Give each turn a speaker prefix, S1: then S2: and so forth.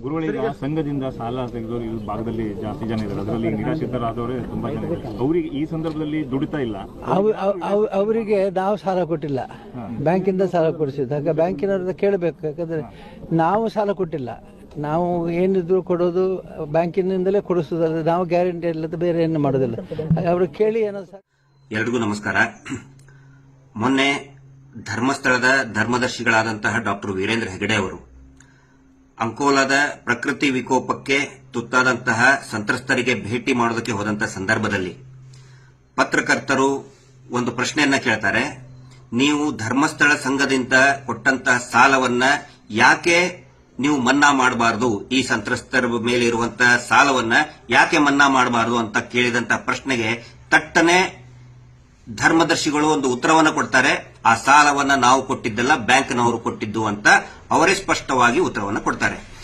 S1: ಗುರುಗಳೀಗ ಸಂಘದಿಂದ ಸಾಲ ತೆಗೆದವರು ಈ ಭಾಗದಲ್ಲಿ ಜಾಸ್ತಿ ಜನ ಇದ್ದಾರೆ. ಅದರಲ್ಲಿ ನಿರಾಶ್ರಿತರಾದವರೇ ತುಂಬಾ ಜನ ಇದ್ದಾರೆ. ಅವರಿಗೆ ಈ ಸಂದರ್ಭದಲ್ಲಿ ದುಡಿತಾ ಇಲ್ಲ.
S2: ಅವ್- ಅವ್- ಅವ್- ಅವರಿಗೆ ನಾವು ಸಾಲ ಕೊಟ್ಟಿಲ್ಲ. ಬ್ಯಾಂಕಿಂದ ಸಾಲ ಕೊಡಿಸಿದ್ದು. ಹಾಗೆ ಬ್ಯಾಂಕಿನವ್ರದ್ದು ಕೇಳಬೇಕು. ಯಾಕಂದ್ರೆ ನಾವು ಸಾಲ ಕೊಟ್ಟಿಲ್ಲ. ನಾವು ಏನಿದ್ರು ಕೊಡೋದು ಬ್ಯಾಂಕಿನಿಂದಲೇ ಕೊಡಿಸೋದಲ್ಲ ನಾವು ಗ್ಯಾರಂಟಿ ಇಲ್ಲದ ಬೇರೆ ಏನು ಮಾಡೋದಿಲ್ಲ. ಅವರು ಕೇಳಿ ಏನೋ ಸಾ-
S3: ಎಲ್ರಿಗೂ ನಮಸ್ಕಾರ. ಮೊನ್ನೆ ಧರ್ಮಸ್ಥಳದ ಧರ್ಮದರ್ಶಿಗಳಾದಂತಹ ಡಾಕ್ಟರ್ ವೀರೇಂದ್ರ ಹೆಗಡೆ ಅವರು ಅಂಕೋಲಾದ ಪ್ರಕೃತಿ ವಿಕೋಪಕ್ಕೆ ತುತ್ತಾದಂತಹ ಸಂತ್ರಸ್ತರಿಗೆ ಭೇಟಿ ಮಾಡೋದಕ್ಕೆ ಹೋದಂತಹ ಸಂದರ್ಭದಲ್ಲಿ ಪತ್ರಕರ್ತರು ಒಂದು ಪ್ರಶ್ನೆಯನ್ನ ಕೇಳ್ತಾರೆ. ನೀವು ಧರ್ಮಸ್ಥಳ ಸಂಘದಿಂದ ಕೊಟ್ಟಂತಹ ಸಾಲವನ್ನ ಯಾಕೆ ನೀವು ಮನ್ನಾ ಮಾಡಬಾರದು? ಈ ಸಂತ್ರಸ್ತರ ಮೇಲೆ ಇರುವಂತಹ ಸಾಲವನ್ನ ಯಾಕೆ ಮನ್ನಾ ಮಾಡಬಾರದು ಅಂತ ಕೇಳಿದಂತಹ ಪ್ರಶ್ನೆಗೆ ತಟ್ಟನೆ ಧರ್ಮದರ್ಶಿಗಳು ಒಂದು ಉತ್ತರವನ್ನು ಕೊಡ್ತಾರೆ. ಆ ಸಾಲವನ್ನ ನಾವು ಕೊಟ್ಟಿದ್ದಲ್ಲ, ಬ್ಯಾಂಕ್ನವರು ಕೊಟ್ಟಿದ್ದು ಅಂತ ಅವರೇ ಸ್ಪಷ್ಟವಾಗಿ ಉತ್ತರವನ್ನು ಕೊಡ್ತಾರೆ.